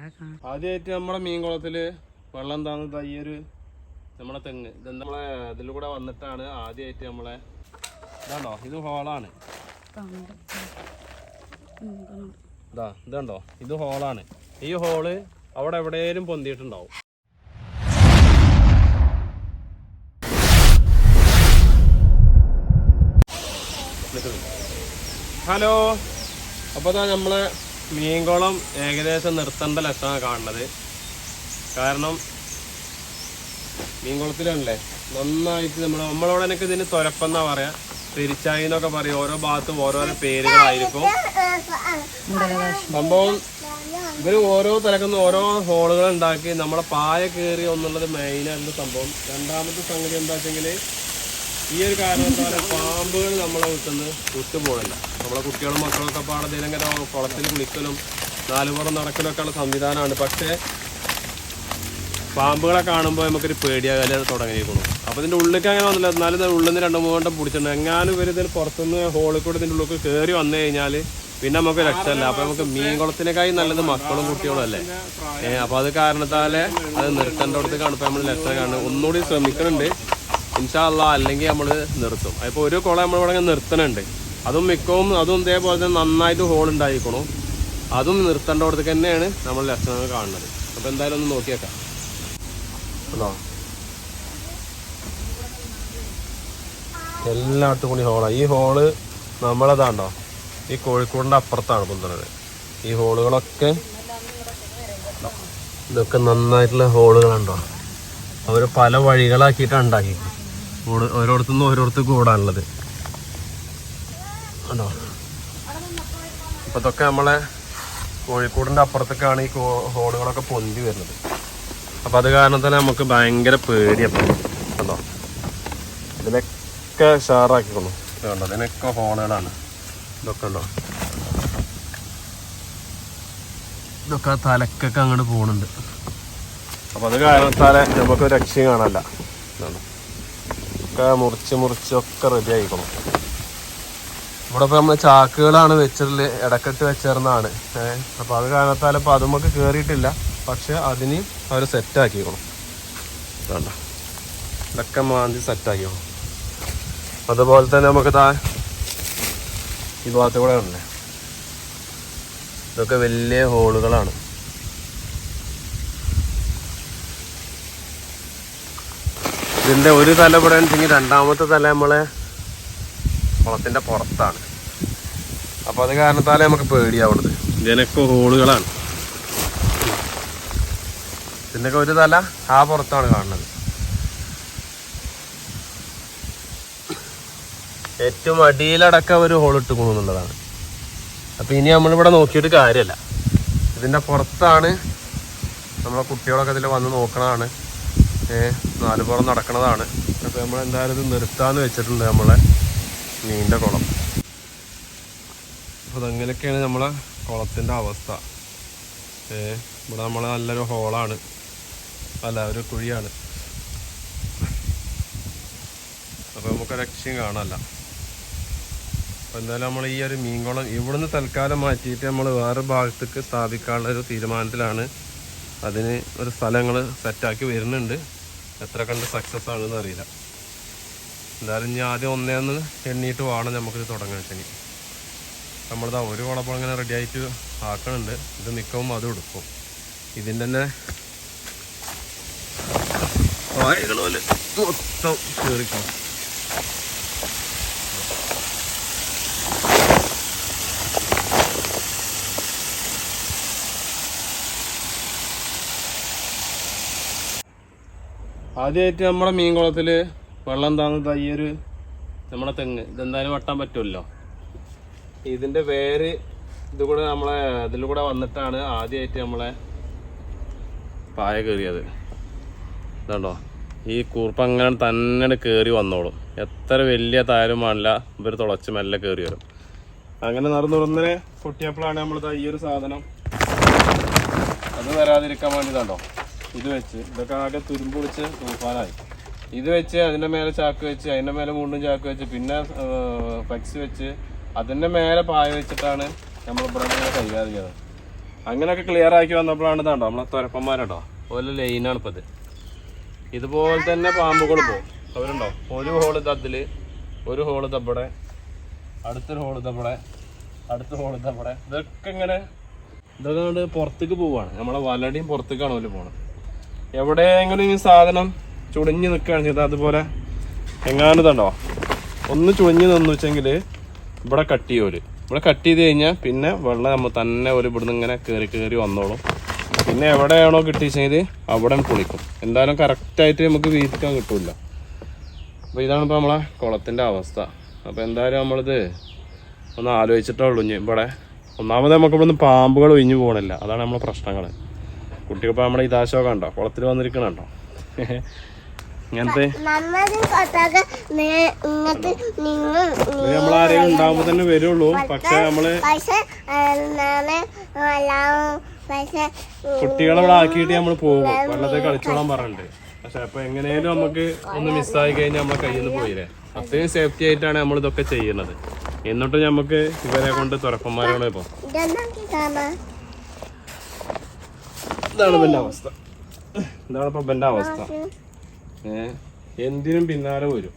ആദ്യമായിട്ട് നമ്മുടെ മീൻകുളത്തിൽ വെള്ളം താന്നത് ഈ ഒരു നമ്മളെ തെങ്ങ്. ഇത് നമ്മളെ ഇതിലൂടെ വന്നിട്ടാണ് ആദ്യമായിട്ട് നമ്മളെ ഇതാണ്ടോ? ഇത് ഹോളാണ്. ഇതാ ഇതുണ്ടോ? ഇത് ഹോളാണ്. ഈ ഹോൾ അവിടെ എവിടെയും പൊന്തിയിട്ടുണ്ടാവും. ഹലോ. അപ്പോൾ നമ്മളെ മീൻകുളം ഏകദേശം നിർത്തേണ്ട ലക്ഷണമാണ് കാണുന്നത്. കാരണം മീൻകുളത്തിലല്ലേ നന്നായിട്ട് നമ്മൾ നമ്മളോട് എനിക്ക് ഇതിന് തുരപ്പെന്നാ പറയാ. തിരിച്ചായി എന്നൊക്കെ പറയും. ഓരോ ഭാഗത്തും ഓരോരോ പേരുകളായിരിക്കും. സംഭവം ഇവർ ഓരോ തിരക്കുന്ന ഓരോ ഹോളുകൾ ഉണ്ടാക്കി നമ്മളെ പായ കയറി എന്നുള്ളത് മെയിനായിട്ടുള്ള സംഭവം. രണ്ടാമത്തെ സംഗതി എന്താ വെച്ചെങ്കിൽ ഈ ഒരു കാരണത്താൽ പാമ്പുകൾ നമ്മളെ വീട്ടിൽ നിന്ന് വിട്ടുപോകില്ല നമ്മളെ കുട്ടികളും മക്കളൊക്കെ പാടെ ദിനങ്ങനെ കുളത്തിൽ കുളിക്കലും നാലുപുറം നടക്കലൊക്കെ ഉള്ള സംവിധാനമാണ്. പക്ഷേ പാമ്പുകളെ കാണുമ്പോൾ നമുക്കൊരു പേടിയാകാൻ തുടങ്ങിയിരിക്കുന്നു. അപ്പോൾ ഇതിന്റെ ഉള്ളിലേക്ക് അങ്ങനെ വന്നില്ല. എന്നാലും ഉള്ളിൽ നിന്ന് രണ്ട് മൂന്ന് വട്ടം പിടിച്ചിട്ടുണ്ട്. എങ്ങാനും ഇവർ ഇതിൽ പുറത്തുനിന്ന് ഹോളിൽ കൂടെ ഇതിന്റെ ഉള്ളിൽ കയറി വന്നു കഴിഞ്ഞാൽ പിന്നെ നമുക്ക് രക്ഷമല്ല അപ്പോൾ നമുക്ക് മീൻ കുളത്തിനേക്കായി നല്ലത് മക്കളും കുട്ടികളും അല്ലേ? ഏഹ് അപ്പോൾ അത് കാരണത്താലെ അത് നിർത്തേണ്ട അടുത്ത് കാണുമ്പോൾ നമ്മൾ രക്ഷ കാണുന്നത് ഒന്നുകൂടി ശ്രമിക്കുന്നുണ്ട്. ഇൻഷാല്ല അല്ലെങ്കിൽ നമ്മൾ നിർത്തും. അപ്പോൾ ഒരു കുളം നമ്മൾ ഇവിടെ നിർത്തണുണ്ട്. അതും മിക്കവും അതും ഇതേപോലെ തന്നെ നന്നായിട്ട് ഹോൾ ഉണ്ടായിരിക്കണു. അതും നിർത്തേണ്ട നിർത്തേണ്ടടത്തേക്ക് തന്നെയാണ് നമ്മൾ ലക്ഷണങ്ങൾ കാണുന്നത്. അപ്പോൾ എന്തായാലും ഒന്ന് നോക്കിയേക്കാം. അതോ എല്ലായിടത്തും കൂടി ഹോളാണ് ഈ ഹോൾ നമ്മളതാണ്ടോ ഈ കോഴിക്കോടിന്റെ അപ്പുറത്താണ് പുന്തുണത് ഈ ഹോളുകളൊക്കെ ഇതൊക്കെ നന്നായിട്ടുള്ള ഹോളുകളുണ്ടോ അവർ പല വഴികളാക്കിയിട്ടാണ് ഉണ്ടാക്കി ഓരോരുത്തുനിന്ന് ഓരോരുത്തർ കൂടാനുള്ളത്. ആണോ? ഇതൊക്കെ നമ്മളെ കോഴിക്കൂടിന്റെ അപ്പുറത്തേക്കാണ് ഈ ഹോളുകളൊക്കെ പൊന്തി വരുന്നത്. അപ്പൊ അത് കാരണം തന്നെ നമുക്ക് ഭയങ്കര പേടിയപ്പം കണ്ടോ ഇതിനൊക്കെ ഷാറാക്കിക്കോളൂ കണ്ടോ? ഇതിനൊക്കെ ഹോളുകളാണ്. ഇതൊക്കെ ഉണ്ടോ? ഇതൊക്കെ തലക്കൊക്കെ അങ്ങോട്ട് പോകുന്നുണ്ട് അപ്പൊ അത് കാരണത്താലെ നമുക്ക് രക്ഷയും കാണാനല്ല. ഇതാണ്. ഒക്കെ മുറിച്ച് മുറിച്ചൊക്കെ റെഡി ആയിക്കണം. ഇവിടെ ഇപ്പൊ നമ്മൾ ചാക്കുകളാണ് വെച്ചിട്ടുള്ള ഇടക്കെട്ട് വെച്ചേർന്നാണ് ഏഹ് അപ്പൊ അത് കാരണത്താൽ ഇപ്പൊ അത് നമുക്ക് കേറിയിട്ടില്ല. പക്ഷെ അതിന് അവർ സെറ്റ് ആക്കിക്കണം. വേണ്ട ഇതൊക്കെ മാന്തി സെറ്റ് ആക്കിക്കണം. അതുപോലെ തന്നെ നമുക്ക് താ ഈ ഭാഗത്ത് കൂടെ ഉണ്ടല്ലേ ഇതൊക്കെ വലിയ ഹോളുകളാണ് ഇതിന്റെ ഒരു തല ഇവിടെ രണ്ടാമത്തെ തല നമ്മളെ കുളത്തിന്റെ പുറത്താണ്. അപ്പൊ അത് കാരണത്താലേ നമുക്ക് പേടിയാവുന്നത്. ഇതിനൊക്കെ ഹോളുകളാണ്. ഇതിന്റെയൊക്കെ ഒരു തല ആ പുറത്താണ് കാണുന്നത്. ഏറ്റവും അടിയിലടക്കം ഒരു ഹോൾ ഇട്ട് എന്നുള്ളതാണ്. അപ്പൊ ഇനി നമ്മളിവിടെ നോക്കിയിട്ട് കാര്യമല്ല ഇതിന്റെ പുറത്താണ് നമ്മളെ കുട്ടികളൊക്കെ ഇതിൽ വന്ന് നോക്കണതാണ്. ഏഹ് നാലുപുറം നടക്കണതാണ്. അപ്പൊ നമ്മൾ എന്തായാലും ഇത് നിർത്താന്ന് വെച്ചിട്ടുണ്ട് നമ്മളെ മീനിന്റെ കുളം. അപ്പൊ അതങ്ങനെയൊക്കെയാണ് നമ്മളെ കുളത്തിന്റെ അവസ്ഥ. ഇവിടെ നമ്മളെ നല്ലൊരു ഹോളാണ്. അല്ല ഒരു കുഴിയാണ്. അപ്പൊ നമുക്ക് രക്ഷയും കാണാനല്ല. അപ്പൊ എന്തായാലും നമ്മൾ ഈ ഒരു മീൻകുളം ഇവിടുന്ന് തൽക്കാലം മാറ്റിയിട്ട് നമ്മൾ വേറെ ഭാഗത്തേക്ക് സ്ഥാപിക്കാനുള്ള ഒരു തീരുമാനത്തിലാണ് അതിന് ഒരു സ്ഥലങ്ങൾ സെറ്റാക്കി വരുന്നുണ്ട്. എത്ര കണ്ട് സക്സസ് ആണെന്ന് അറിയില്ല. എന്തായാലും ഇനി ആദ്യം ഒന്നേന്ന് എണ്ണീട്ട് വേണം നമുക്കിത് തുടങ്ങാൻ ശനി. നമ്മളിതാ ഒരു കുളപ്പം അങ്ങനെ റെഡി ആയിട്ട് ആക്കണുണ്ട്. ഇത് മിക്കവും അതും എടുക്കും. ഇതിന്റെ തന്നെ മൊത്തം കയറിക്കോ ആദ്യമായിട്ട് നമ്മുടെ മീൻകുളത്തിൽ വെള്ളം താന്നത് ഈ ഒരു നമ്മുടെ തെങ്ങ്. ഇതെന്തായാലും വെട്ടാൻ പറ്റുമല്ലോ. ഇതിന്റെ വേര് ഇത് കൂടെ നമ്മളെ ഇതിൽ കൂടെ വന്നിട്ടാണ് ആദ്യമായിട്ട് നമ്മളെ പായ കയറിയത് ഇതുണ്ടോ? ഈ കൂർപ്പ് അങ്ങനെ തന്നെ കയറി വന്നോളും. എത്ര വലിയ താരം വേണില്ല ഇവർ തുളച്ച് മെല്ലെ കയറി വരും. അങ്ങനെ നടന്നുറന്നിനെ പൊട്ടിയപ്പോഴാണ് നമ്മൾ ഈ ഒരു സാധനം അത് വരാതിരിക്കാൻ വേണ്ടിയതാണ്ടോ ഇത് വെച്ച് ഇതൊക്കെ ആകെ തുരുമ്പൊളിച്ച് തൂഫാനായി ഇത് വെച്ച് അതിന്റെ മേലെ ചാക്ക് വെച്ച് അതിന്റെ മേലെ മുണ്ടും ചാക്ക് വെച്ച് പിന്നെ ഫ്ലെക്സ് വെച്ച് അതിന്റെ മേലെ പായ വെച്ചിട്ടാണ് നമ്മൾ ഇവിടെ കൈകാര്യം അങ്ങനെയൊക്കെ ക്ലിയർ ആക്കി വന്നപ്പോഴാണ് ഇതാണ്ടോ നമ്മളെ തുരപ്പന്മാരുണ്ടോ? ഓരോ ലൈനാണ് ഇപ്പത് ഇതുപോലെ തന്നെ പാമ്പുകൾ പോകും അവരുണ്ടോ? ഒരു ഹോൾ തത്തിൽ ഒരു ഹോൾ തപ്പടെ അടുത്തൊരു ഹോൾ തപ്പടെ അടുത്ത ഹോൾ തപ്പടെ ഇതൊക്കെ ഇങ്ങനെ ഇതൊക്കെ പുറത്തേക്ക് പോവാണ്. നമ്മളെ വലടിയും പുറത്തേക്കാണ് ഓൽ പോണത്. എവിടെയെങ്കിലും ഈ സാധനം ചുളിഞ്ഞ് നിൽക്കുകയാണ് ചെയ്തത്. അതുപോലെ എങ്ങാനും ഇതുണ്ടോ? ഒന്ന് ചുളിഞ്ഞ് നിന്ന് വെച്ചെങ്കിൽ ഇവിടെ കട്ട് ചെയ്യോൽ ഇവിടെ കട്ട് ചെയ്ത് കഴിഞ്ഞാൽ പിന്നെ വെള്ളം നമ്മൾ തന്നെ ഒരു ഇവിടുന്ന് ഇങ്ങനെ കയറി കയറി വന്നോളും. പിന്നെ എവിടെയാണോ കിട്ടിച്ചെങ്കിൽ അവിടെ കുളിക്കും. എന്തായാലും കറക്റ്റായിട്ട് നമുക്ക് വീതിക്കാൻ കിട്ടില്ല അപ്പോൾ ഇതാണ് ഇപ്പോൾ നമ്മളെ കുളത്തിന്റെ അവസ്ഥ. അപ്പോൾ എന്തായാലും നമ്മളിത് ഒന്ന് ആലോചിച്ചിട്ടേ ഉള്ളൂ ഇവിടെ. ഒന്നാമത് നമുക്ക് ഇവിടുന്ന് പാമ്പുകൾ ഒഴിഞ്ഞു പോകണില്ല അതാണ് നമ്മളെ പ്രശ്നങ്ങൾ കുട്ടികളിപ്പോൾ നമ്മുടെ ഇതാശോകം ഉണ്ടോ കുളത്തിൽ വന്നിരിക്കണുണ്ടോ ഇങ്ങനത്തെ നമ്മൾ ആരെങ്കിലും തന്നെ വരുള്ളൂ. പക്ഷെ നമ്മൾ കുട്ടികളെ ഇവിടെ ആക്കിയിട്ട് നമ്മൾ പോകും. വെള്ളത്തെ കളിച്ചോളാൻ പറഞ്ഞിട്ടുണ്ട് പക്ഷെ അപ്പൊ എങ്ങനെയാലും നമുക്ക് ഒന്ന് മിസ്സായി കഴിഞ്ഞാൽ നമ്മളെ കയ്യിൽ നിന്ന് പോയില്ലേ? അത്രയും സേഫ്റ്റി ആയിട്ടാണ് നമ്മൾ ഇതൊക്കെ ചെയ്യുന്നത്. എന്നിട്ട് നമുക്ക് ഇവരെ കൊണ്ട് ഇപ്പൊ. ഇതെന്നാക്കി കാണാം ഇതാണ് ഇവന്റെ അവസ്ഥ? ഇതാണ് ഇപ്പൊ ഇവന്റെ അവസ്ഥ? ഏഹ് എന്തിനും പിന്നാലെ വരും.